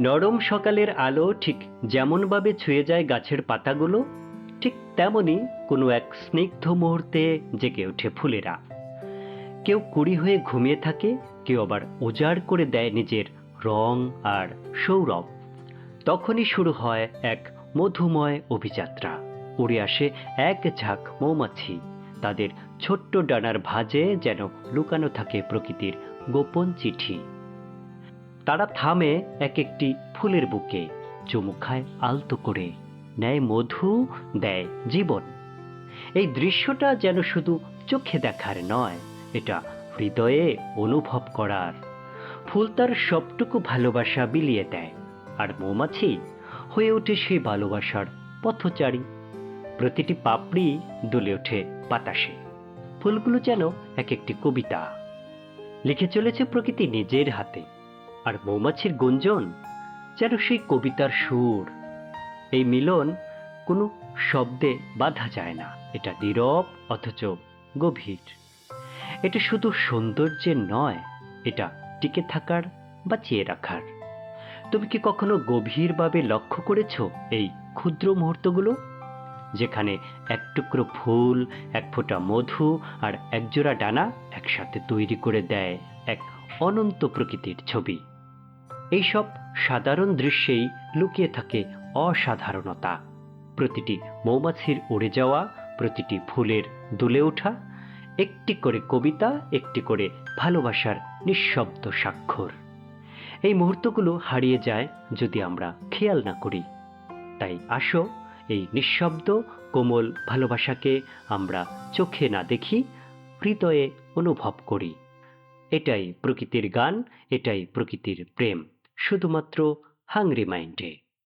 নরম সকালের আলো ঠিক যেমনভাবে ছুঁয়ে যায় গাছের পাতাগুলো, ঠিক তেমনি কোনো এক স্নিগ্ধ মুহূর্তে জেগে ওঠে ফুলেরা। কেউ কুড়ি হয়ে ঘুমিয়ে থাকে, কেউ আবার উজাড় করে দেয় নিজের রং আর সৌরভ। তখনই শুরু হয় এক মধুময় অভিযাত্রা। উড়ে আসে এক ঝাঁক মৌমাছি। তাদের ছোট্ট ডানার ভাঁজে যেন লুকানো থাকে প্রকৃতির গোপন চিঠি। তারা থামে এক একটি ফুলের বুকে চুমু খায় আলতো করে। নেয় মধু, দেয় জীবন। এই দৃশ্যটা যেন শুধু চোখে দেখার নয়, এটা হৃদয়ে অনুভব করার। ফুল তার সবটুকু ভালোবাসা বিলিয়ে দেয়, আর মৌমাছি হয়ে ওঠে সেই ভালোবাসার পথচারী। প্রতিটি পাপড়ি দুলে ওঠে বাতাসে। ফুলগুলো যেন এক একটি কবিতা। লিখে চলেছে প্রকৃতি নিজের হাতে। আর মৌমাছির গুঞ্জন যেন সেই কবিতার সুর। এই মিলন কোনো শব্দে বাধা যায় না, এটা নীরব অথচ গভীর। এটা শুধু সৌন্দর্যের নয়, এটা টিকে থাকার বাঁচিয়ে রাখার। তুমি কি কখনো গভীরভাবে লক্ষ্য করেছ এই ক্ষুদ্র মুহূর্তগুলো? যেখানে এক টুকরো ফুল, এক ফোঁটা মধু আর একজোড়া ডানা একসাথে তৈরি করে দেয় এক অনন্ত প্রকৃতির ছবি। এইসব সাধারণ দৃশ্যেই লুকিয়ে থাকে অসাধারণতা। প্রতিটি মৌমাছির উড়ে যাওয়া, প্রতিটি ফুলের দুলে ওঠা, একটি করে কবিতা, একটি করে ভালোবাসার নিঃশব্দ স্বাক্ষর। এই মুহূর্তগুলো হারিয়ে যায় যদি আমরা খেয়াল না করি। তাই আসো, এই নিঃশব্দ, কোমল ভালোবাসাকে আমরা চোখে না দেখি, হৃদয়ে অনুভব করি। এটাই প্রকৃতির গান, এটাই প্রকৃতির প্রেম। শুধুমাত্র হাংরি মাইন্ডে